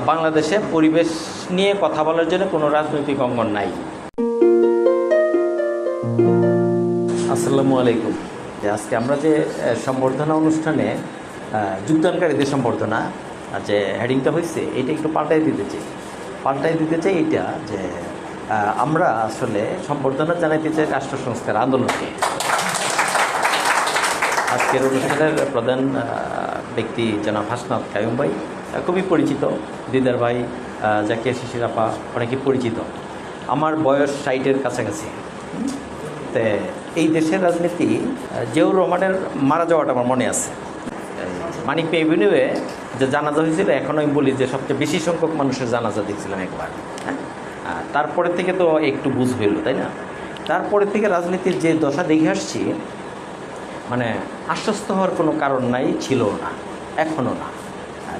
বাংলাদেশে পরিবেশ নিয়ে কথা বলার জন্য কোনো রাজনৈতিক অঙ্গন নাই। আসসালামু আলাইকুম। আজকে আমরা যে সম্বর্ধনা অনুষ্ঠানে যোগদানকারীদের সম্বর্ধনা যে হেডিংটা হয়েছে এটা একটু পাল্টাই দিতে চাই। পাল্টাই দিতে চাই এটা যে আমরা আসলে সম্বর্ধনা জানাইতে চাই রাষ্ট্র সংস্কার আন্দোলনকে। আজকের অনুষ্ঠানের প্রধান ব্যক্তি জনাব হাসনাত কায়ুম ভাই। খুবই পরিচিত। দিদার ভাই জাকিয়া শিশির আপা অনেকে পরিচিত। আমার বয়স ষাটের কাছাকাছি? তে এই দেশের রাজনীতি জিয়াউর রহমানের মারা যাওয়াটা আমার মনে আছে। মানিক পেভিনিউয়ে যে জানাজা হয়েছিল এখন আমি বলি যে সবচেয়ে বেশি সংখ্যক মানুষের জানাজা দেখছিলাম একবার। হ্যাঁ? তারপরে থেকে তো একটু বুঝ হইল, তাই না? তারপরে থেকে রাজনীতির যে দশা দেখে আসছি মানে আশ্বস্ত হওয়ার কোনো কারণ নাই, ছিল না, এখনও না।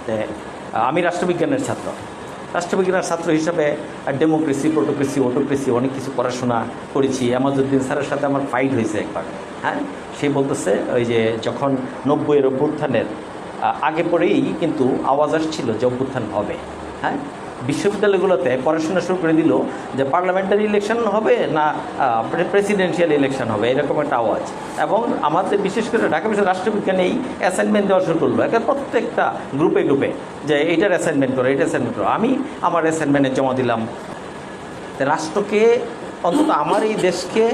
তে, আমি রাষ্ট্রবিজ্ঞানের ছাত্র। রাষ্ট্রবিজ্ঞানের ছাত্র হিসাবে ডেমোক্রেসি, প্রোটোক্রেসি, অটোক্রেসি, অনেক কিছু পড়াশোনা করেছি। আমাজুদ্দিন স্যারের সাথে আমার ফাইট হয়েছে একবার হ্যাঁ? সে বলতেছে, ওই যে যখন নব্বইয়ের অভ্যুত্থানের আগে পরেই কিন্তু আওয়াজ আসছিল যে অভ্যুত্থান হবে হ্যাঁ? বিশ্ববিদ্যালয়গুলোতে পড়াশোনা শুরু করে দিল যে পার্লামেন্টারি ইলেকশন হবে না প্রেসিডেন্সিয়াল ইলেকশন হবে, এরকম একটা আওয়াজ। এবং আমাদের বিশেষ করে ঢাকা বিশ্বের রাষ্ট্রবিজ্ঞানে এই অ্যাসাইনমেন্ট দেওয়া শুরু করল। একে প্রত্যেকটা গ্রুপে গ্রুপে যে এইটার অ্যাসাইনমেন্ট করো এইটা অ্যাসাইনমেন্ট করো। আমি আমার অ্যাসাইনমেন্টে জমা দিলাম। রাষ্ট্রকে, অন্তত আমার এই দেশকে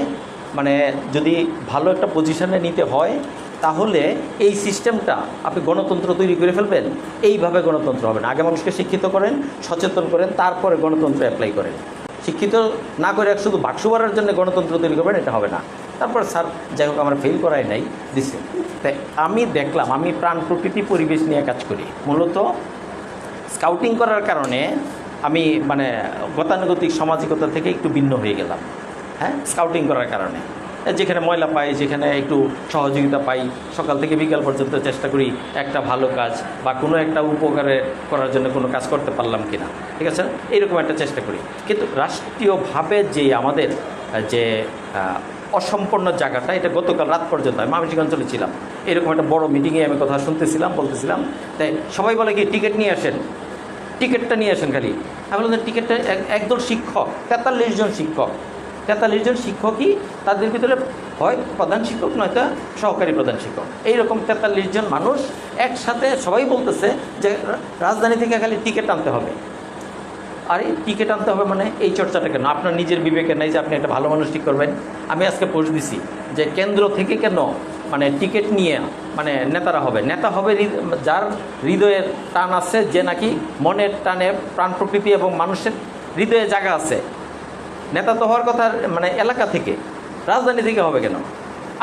মানে যদি ভালো একটা পজিশনে নিতে হয় তাহলে এই সিস্টেমটা আপনি গণতন্ত্র তৈরি করে ফেলবেন। এইভাবে গণতন্ত্র হবে না। আগে মানুষকে শিক্ষিত করেন, সচেতন করেন, তারপরে গণতন্ত্র অ্যাপ্লাই করেন। শিক্ষিত না করে শুধু বাক্স বাড়ার জন্য গণতন্ত্র তৈরি করবেন, এটা হবে না। তারপর স্যার, যাই হোক, আমার ফেল করাই নাই, দিছে। তাই আমি দেখলাম, আমি প্রাণ প্রকৃতি পরিবেশ নিয়ে কাজ করি। মূলত স্কাউটিং করার কারণে আমি মানে গতানুগতিক, সামাজিকতা থেকে একটু ভিন্ন হয়ে গেলাম। হ্যাঁ? স্কাউটিং করার কারণে। যেখানে ময়লা পাই, যেখানে একটু সহযোগিতা পাই, সকাল থেকে বিকাল পর্যন্ত চেষ্টা করি একটা ভালো কাজ বা কোনো একটা উপকারে করার জন্য কোনো কাজ করতে পারলাম কি না ঠিক আছে? এইরকম একটা চেষ্টা করি। কিন্তু রাষ্ট্রীয়ভাবে যে আমাদের, যে অসম্পূর্ণ জায়গাটা, এটা গতকাল রাত পর্যন্ত আমি মামিজিগঞ্জলে ছিলাম। এরকম একটা বড় মিটিংয়ে আমি কথা শুনতেছিলাম, বলতেছিলাম, তাই সবাই বলে কি, টিকিট নিয়ে আসেন। টিকিটটা নিয়ে আসেন খালি। আমি বললাম, টিকিটটা এক- একদল শিক্ষক, তেতাল্লিশ জন শিক্ষক। তেতাল্লিশ জন শিক্ষকই তাদের ভিতরে হয় প্রধান শিক্ষক, নয়তো সহকারী প্রধান শিক্ষক। এইরকম তেতাল্লিশ জন মানুষ একসাথে সবাই বলতেছে যে রাজধানী থেকে খালি টিকিট আনতে হবে। আরে, টিকিট আনতে হবে মানে এই চর্চাটা কেন? আপনার নিজের বিবেকে নাই যে আপনি একটা ভালো মানুষ ঠিক করবেন। আমি আজকে পোস্ট দিছি যে কেন্দ্র থেকে কেন মানে টিকিট নিয়ে মানে নেতারা হবে? নেতা হবে যার হৃদয়ের টান আছে যে নাকি মনের টানে প্রাণ প্রকৃতি এবং মানুষের হৃদয়ে জায়গা আছে। নেতা তো হওয়ার কথা মানে এলাকা থেকে। রাজধানী থেকে হবে কেন?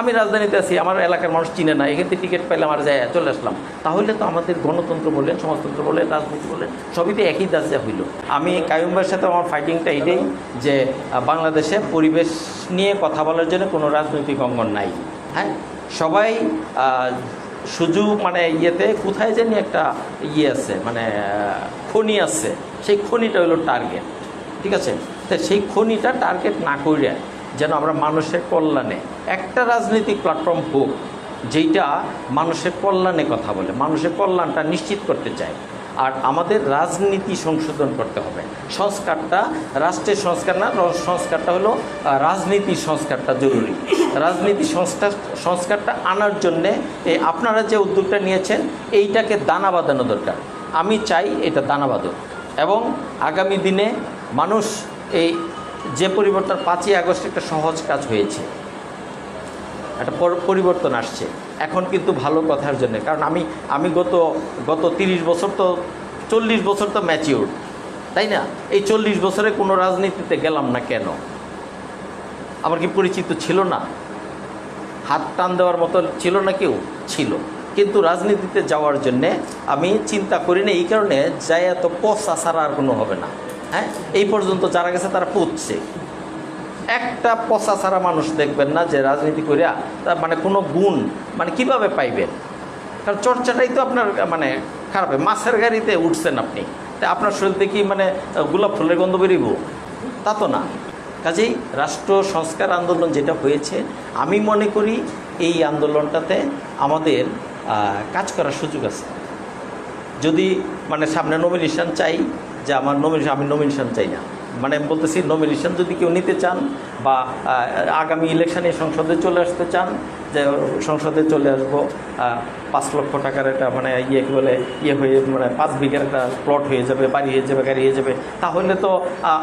আমি রাজধানীতে আছি, আমার এলাকার মানুষ চিনে না, এখান থেকে টিকিট পাইলে আমার যায়, চলে আসলাম। তাহলে তো আমাদের গণতন্ত্র বলেন, সমাজতন্ত্র বলেন, রাজনীতি বলেন, সবই তো একই দাসে হইল। আমি কায়ুম ভাইয়ের সাথে আমার ফাইটিংটা এটাই যে বাংলাদেশে পরিবেশ নিয়ে কথা বলার জন্য কোনো রাজনৈতিক অঙ্গন নাই। হ্যাঁ? সবাই শুধু মানে ইয়েতে কোথায় জানি একটা ইয়ে আছে মানে খনি আছে। সেই খনিটা হলো টার্গেট ঠিক আছে? তা সেই খনিটা টার্গেট না করে যেন আমরা মানুষের কল্যাণে, একটা রাজনৈতিক প্ল্যাটফর্ম হোক, যেইটা মানুষের কল্যাণে কথা বলে, মানুষের কল্যাণটা নিশ্চিত করতে চায়। আর আমাদের রাজনীতি সংশোধন করতে হবে। সংস্কারটা, রাষ্ট্রের সংস্কার না সংস্কারটা হলো রাজনীতি সংস্কারটা জরুরি। রাজনীতি সংস্কার, সংস্কারটা আনার জন্যে আপনারা যে উদ্যোগটা নিয়েছেন, এইটাকে দানা বাঁধানো দরকার। আমি চাই এটা দানা বাঁধুক। এবং আগামী দিনে মানুষ এই যে পরিবর্তন পাঁচই আগস্ট একটা সহজ কাজ হয়েছে। একটা পরিবর্তন আসছে। এখন কিন্তু ভালো কথার জন্য। কারণ আমি আমি গত গত তিরিশ বছর তো, চল্লিশ বছর তো ম্যাচিউর তাই না? এই চল্লিশ বছরে কোনো রাজনীতিতে গেলাম না কেন? আমার কি পরিচিত ছিল না? হাত টান দেওয়ার মতো ছিল না কেউ? ছিল। কিন্তু রাজনীতিতে যাওয়ার জন্যে আমি চিন্তা করি না এই কারণে যাই এত পচা ছাড়া আর কোনো হবে না। হ্যাঁ? এই পর্যন্ত যারা গেছে তারা পুচ্ছে একটা পচা ছাড়া মানুষ দেখবেন না যে রাজনীতি করিয়া তার মানে কোনো গুণ মানে কীভাবে পাইবেন? কারণ চর্চাটাই তো আপনার মানে খারাপ। মাছের গাড়িতে উঠছেন আপনি। তা আপনার শরীর দেখি মানে গোলাপ ফুলের গন্ধ বেরিব? তা তো না। কাজেই রাষ্ট্র সংস্কার আন্দোলন যেটা হয়েছে, আমি মনে করি এই আন্দোলনটাতে আমাদের কাজ করার সুযোগ আছে। যদি মানে সামনে নমিনেশান চাই, যে আমার নমিনেশন আমি নমিনেশান চাই না। মানে আমি বলতেছি নমিনেশন যদি কেউ নিতে চান বা আগামী ইলেকশানে সংসদে চলে আসতে চান যে সংসদে চলে আসব পাঁচ লক্ষ টাকার একটা মানে ইয়ে বলে ইয়ে হয়ে মানে পাঁচ বিঘার একটা প্লট হয়ে যাবে, বাড়ি হয়ে যাবে, গাড়ি হয়ে যাবে, তাহলে তো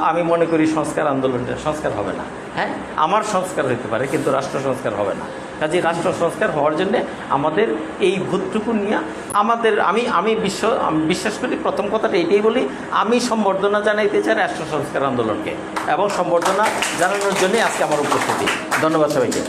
আমি মনে করি সংস্কার আন্দোলনটা সংস্কার হবে না। হ্যাঁ? আমার সংস্কার হতে পারে, কিন্তু রাষ্ট্র সংস্কার হবে না। কাজে রাষ্ট্র সংস্কার হওয়ার জন্যে আমাদের এই ভূতটুকু নিয়ে আমাদের, আমি আমি বিশ্ব বিশ্বাস করি প্রথম কথাটা এটাই বলি, আমি সম্বর্ধনা জানাইতে চাই রাষ্ট্র সংস্কার আন্দোলনকে এবং সম্বর্ধনা জানানোর জন্যই আজকে আমার উপস্থিতি। ধন্যবাদ সবাইকে।